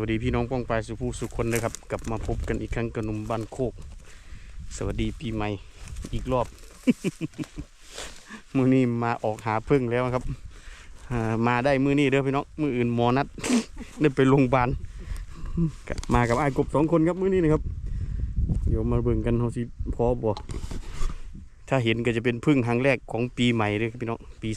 วัสดีพี่น้องป้องปลายสุภูสุคนนะครับ กลับมาพบกันอีกครั้งกับหนุ่มบ้านโคก สวัสดีปีใหม่อีกรอบมือนี้มาออกหาพึ่งแล้วครับมาได้มือนี้เด้อพี่น้องมืออื่นหมอนัดได้ไปโรงพยาบาลมากับไอ้กบสองคนครับมือนี้นะครับเดี๋ยวมาเบิ่งกันเขาสิพอบ่ถ้าเห็นก็จะเป็นพึ่งครั้งแรกของปีใหม่เลยพี่น้องปี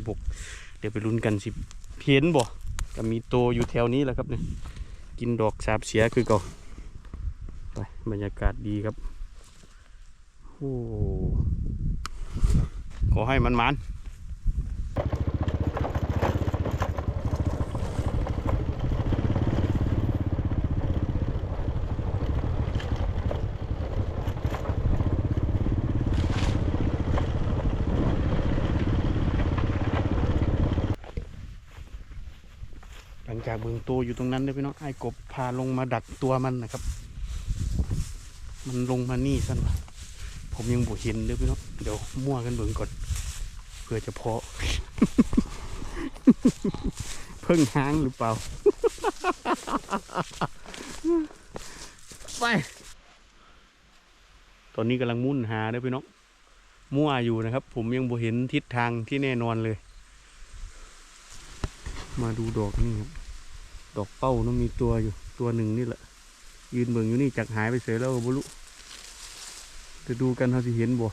2566 เดี๋ยวไปลุ้นกันสิเห็นบ่ ก็มีโตวอยู่แถวนี้แหละครับเนี่ยกินดอกสาบเสียคือเก่าไปบรรยากาศดีครับโอ้ขอให้มันมันหลังจาก เบิ่งโตวอยู่ตรงนั้นเด้อพี่น้องไอ้กบพาลงมาดักตัวมันนะครับ มันลงมานี่สั้นผมยังบ่เห็นเด้อพี่น้องเดี๋ยวมั่วกันเบิ่งก่อนเพื่อจะเพาะเพิ่งหางหรือเปล่า ไป ตอนนี้กำลังมุ่นหาเด้อพี่น้องมั่วอยู่นะครับ ผมยังบ่เห็นทิศทางที่แน่นอนเลย มาดูดอกนี่ครับ ดอกเป้าน้องมีตัวอยู่ตัวหนึ่งนี่แหละ ยืนเบิ่งอยู่นี่จากหายไปเสียแล้วบุรุจะดูกันเขาสิเห็นบ่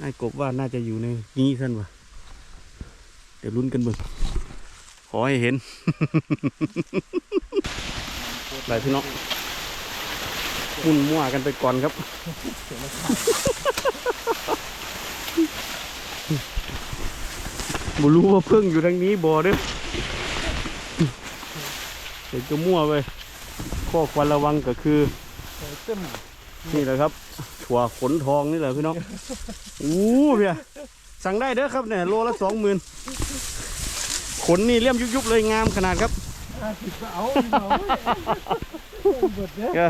ไอ้กบว่าน่าจะอยู่ในนี้ท่านวะเดี๋ยวลุ้นกันเบิ่งขอให้เห็นหลายพี่น้องมุ่นมั่วกันไปก่อนครับบ่รู้ว่าเพิ่งอยู่ทางนี้บ่เด้อ เดี๋ยวจะมั่วไปข้อควรระวังก็คือนี่แหละครับ ถั่วขนทองนี่แหละพี่น้องอู้เพียสั่งได้เด้อครับเนี่ยโลละสองหมื่นขนนี่เลี่ยมยุบๆเลยงามขนาดครับเอาเอาเบิดเนี่ยก็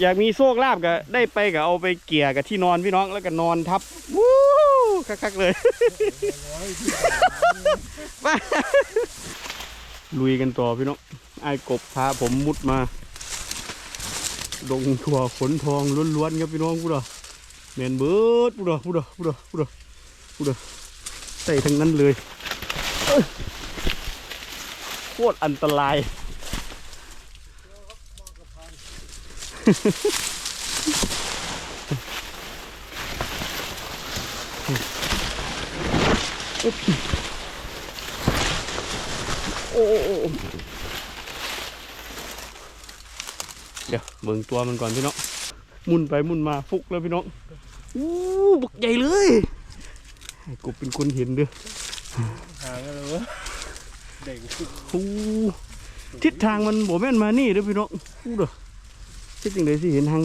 อยากมีโชคลาภก็ได้ไปก็เอาไปเกี่ยกับที่นอนพี่น้องแล้วก็นอนทับวู้คักๆเลยไปลุยกันต่อพี่น้อง ไอ้กบพาผมมุดมาดงถั่วขนทองล้วนๆครับพี่น้องพูดเหรอแมนเบิร์ดพูดอพูดอพูดอพูดอพูดอใส่ทั้งนั้นเลยเอ้ยโคตรอันตรายโอ้โอ้โอ้ เดี๋ยวเบิ่งตัวมันก่อนพี่น้องหมุนไปหมุนมาฟุกแล้วพี่น้องอู้บักใหญ่เลยให้กบเป็นคนเห็นเด้อหางอะไรวะเด็กอู้ทิศทางมันบ่แม่นมานี่เด้อพี่น้องอู้เด้อทิศจังไดสิเห็นทาง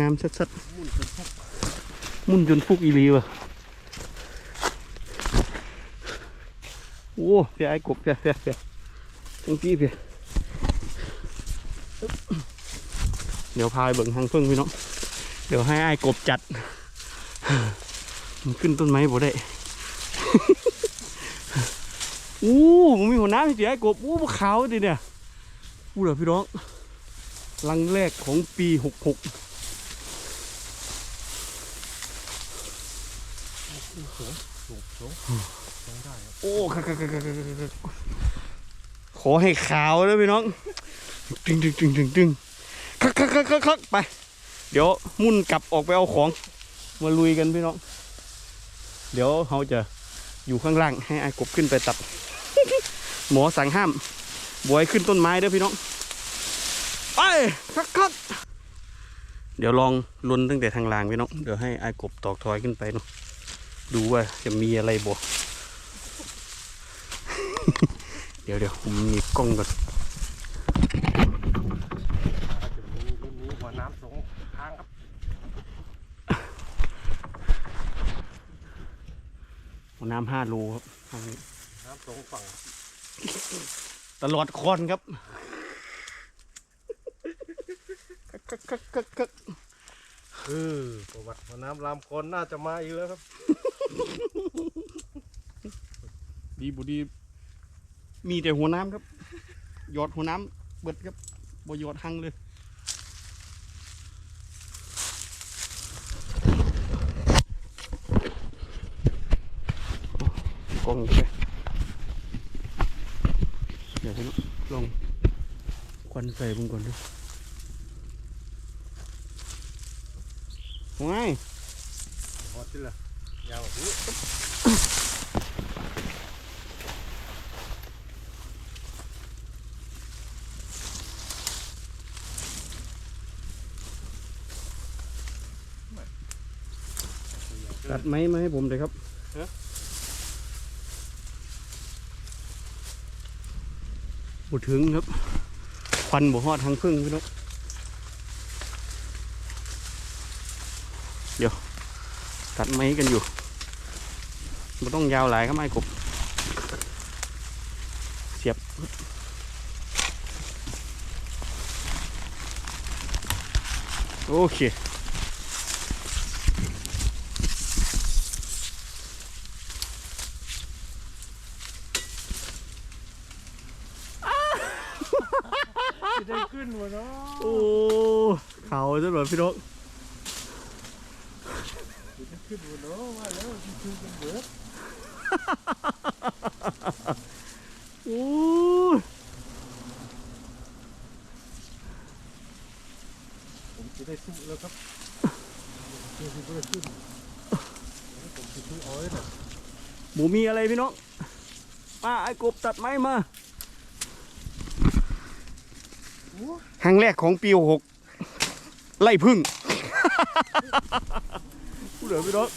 งามๆชัดๆหมุนจนฟุกอีหลีว่ะโอ้เพียไอ้กบเพียเพียเพียจังพี่เพีย เดี๋ยวพายเบิ่งทางเพิ่งพี่น้องเดี๋ยวให้ไอ้กบจัด มันขึ้นต้นไม้บ่ได้ อู้มันมีหัวน้ำให้เสียไอ้กบอู้ขาวดิเนี่ยอู้เหรอพี่น้องลังแรกของปีหกหกโอ้คักคักคักคักคักคักขอให้ขาวเลยพี่น้อง ตึงตึงตึงตึงตึง คักคักคักคักไป เดี๋ยวมุ่นกลับออกไปเอาของ มาลุยกันพี่น้อง เดี๋ยวเขาจะอยู่ข้างล่างให้อายกบขึ้นไปตัด หมอสั่งห้ามบอยขึ้นต้นไม้เด้อพี่น้องไปคักคักเดี๋ยวลองลุนตั้งแต่ทางล่างพี่น้อง เดี๋ยวให้อายกบตอกทอยขึ้นไปเนาะดูว่าจะมีอะไรบ่เดี๋ยวเดี๋ยวผมมีกล้องก่อน รุ่นนี้หัวน้ำสงทางครับ หัว น้ำห้าโลครับทางนี้น้ำสงฝั่งตลอดคอนครับคักคักคักคักเออประวัติหัวน้ำลามคนน่าจะมาอีกแล้วครับ ดีบุดี มีแต่หัวน้ำครับ หยอดหัวน้เบิดครับบหยอดหังเลย กล้องไปเดี๋ยวให้น้องลองควันใส่มึงก่อนดูว้ายพอที่ละยาวหูตัดไม้มาให้ผมเลยครับ บุถึงครับ ควันบ่ฮอดทางพึ่งพี่น้องเดี๋ยว ตัดไม้กันอยู่ไม่ต้องยาวหลายครับไม้กบเสียบโอเค จะได้ขึ้นวะเนาะโอ้เขาจะแบบพี่นกจะได้ขึ้นวะเนาะว่าแล้วที่คือกันเบิดโอ้ผมจะได้สู้แล้วครับเพื่อที่จะได้ขึ้นผมจะซื้อ้อยนะหมูมีอะไรพี่น้องมาไอ้กบตัดไม้มา ครั้งแรกของปีหกไล่พึ่งพูดเหรอพี่น้อง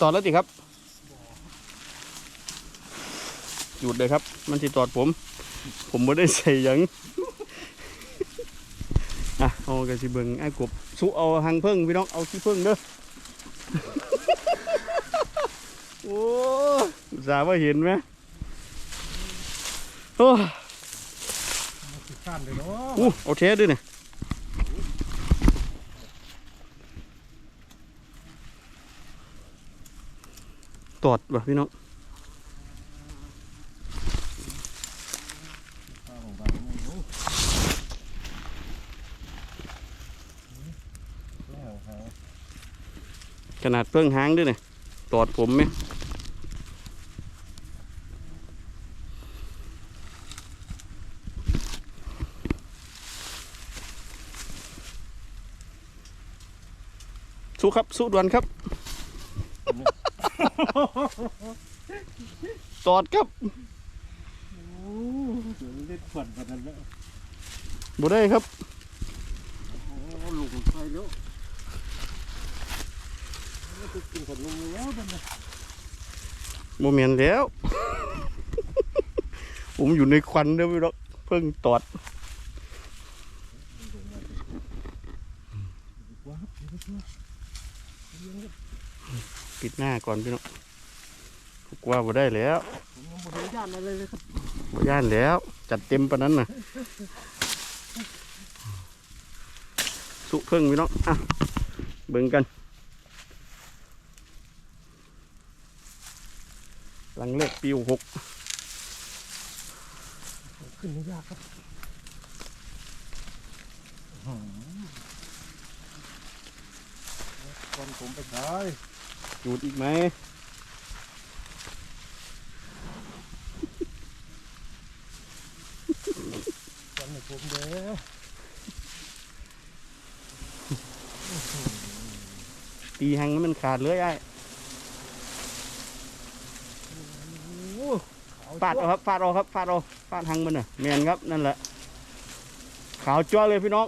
ตอดแล้วสิครับ หยุดเลยครับ มันสิตอดผม ผมไม่ได้ใส่หยังอะเอากระสิเบิงไอ้กบสุเอาหางเพิ่งพี่น้องเอาขี้เพิ่งเด้อโอ้อุตสาห์ว่าเห็นไหมโอ้มาสิข้านเลยเนาะอู้เอาเทสด้วยเนี่ยตอดว่ะพี่น้อง ข้าวของเราไม่รู้แล้วหา ขนาดเพิ่งหางด้วยเนี่ยตอดผมไหมสู้ครับ สู้ด่วนครับ ตอดครับโอ้เดี๋ยวเล่นฝันกันแล้วบ่ได้ครับ โอ้ลุงไปแล้วนี่คือ กินขนมแล้วมันนโมเมนแล้ว ผมอยู่ในควันเด้อพี่น้องเพิ่งตอดปิดหน้าก่อนพี่น้องผมว่าบ่ได้แล้วผมยังไม่ได้ย่านอะไรเลยครับบ่ย่านแล้ว จัดเต็มปานนั้นน่ะ สุเพิ่งพี่น้องอะเบิ่งกัน หลังเลขปีหกขึ้นไม่ยากครับก่อนผมไปขายจูดอีกไหมก่อนให้ผมเด้อตีหังมันขาดเลยไอ้โอ้ ฟาดเอาครับฟาดเอาครับฟาดเอาฟาดหังมันน่ะแมนครับนั่นแหละขาวจ้วเลยพี่น้อง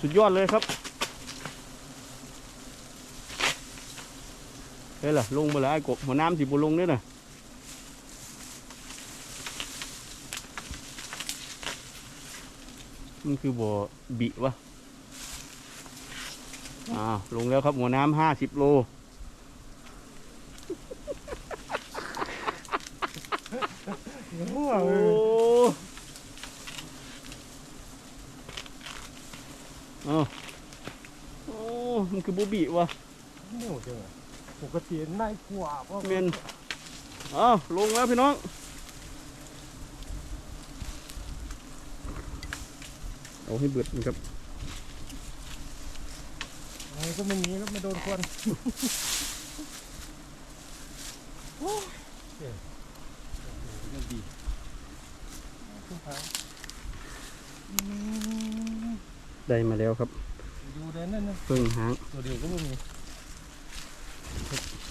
สุดยอดเลยครับเฮ้ยล่ะลงมาแล้วไอ้กบหัวน้ำสิบุลงเนี่ยน่ะมันคือบ่อบิวะอ้าวลงแล้วครับหัวน้ำห้าสิบโล หัวโอ้เออเอาโอ้ มันคือบูบีวะเหนียวจังอะปกตินายกว่าเพราะเมนเอาลงแล้วพี่น้อง เอาให้เบิดนะครับ ไงก็ไม่มีแล้วไม่โดนควันโอ้ยเจ๋งดี ขึ้นทางอืมได้มาแล้วครับดูเด่นนั่นนะเพิ่งหางตัวเดียวก็ไม่มี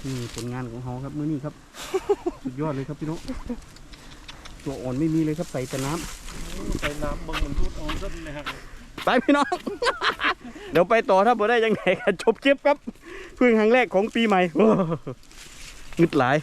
นี่ผลงานของเขาครับมื้อนี้ครับ สุดยอดเลยครับพี่น้องตัวอ่อนไม่มีเลยครับใส่แต่น้ำไปน้ำเบังมันทุดเอาซะเลยครับไปพี่น้อง เดี๋ยวไปต่อถ้าบ่ได้ยังไงกันจบคลิปครับ เพิ่งครั้งแรกของปีใหม่โอ้งึดหลาย